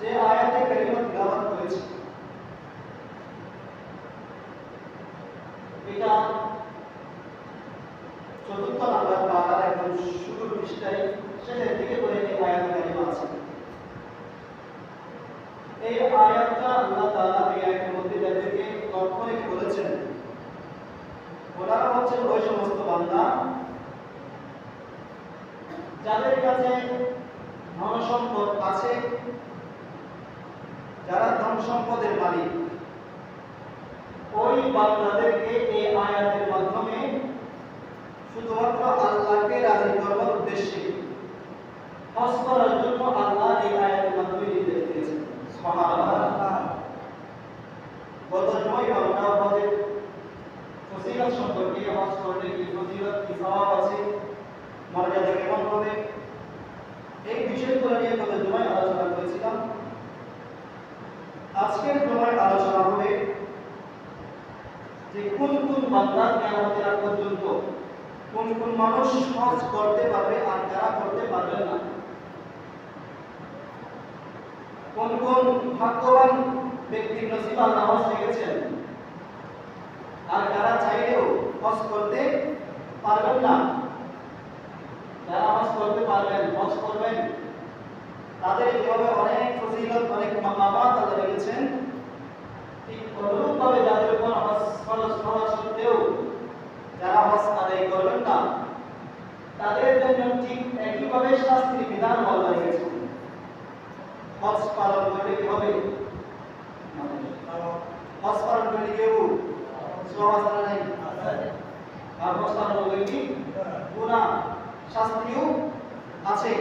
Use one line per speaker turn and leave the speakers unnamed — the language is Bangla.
যে আয়াতে কারিমা তিলাওয়াত করেছি। এটা চতুর্থ নাম্বার পাড়ার একদম শুরুর পৃষ্ঠায় শেষের দিকে করে এই আয়াত কারিমা আছে। এই আয়াতটা আল্লাহ তাআলা এই আয়াতের মধ্যে যাদেরকে লক্ষ্য বলেছেন। ওনারা হচ্ছেন ওই সমস্ত বান্দা যাদের কাছে ধন সম্পদ আছে যারা ধন সম্পদের মালিক, ওই বান্দাদেরকে এই আয়াতের মাধ্যমে শুধুমাত্র আল্লাহকে রাজি করবার উদ্দেশ্যে হজ করার জন্য আল্লাহ এই আয়াতের মাধ্যমে নির্দেশ দিয়েছেন। গত জমায় আমরা হজের ফজিলত সম্পর্কে হজ করলে কি ফজিলত কি আছে? কোন কোন বান্দা কিয়ামতের আগ পর্যন্ত কোন কোন মানুষ হজ করতে পারবে আর কারা করতে পারবে না? কোন কোন ভাগ্যবান ব্যক্তির নসিব আল্লাহ রেখেছেন? আর কারা চাইলেও হজ করতে পারবেন না, যারা হজ করতে পারবেন, হজ করবেন, তাদের যেভাবে অনেক ফজিলত, অনেক মাকামাত আল্লাহ রেখেছেন। হজ আদায় করবেন না। তাদের জন্য ঠিক একইভাবে শাস্তির বিধান বলা হয়েছে। হজ পালন করলে কি হবে? হজ পালন করলে কেউ সহজ নাই? আর করলে কি? গুণা শাস্তিও আছে।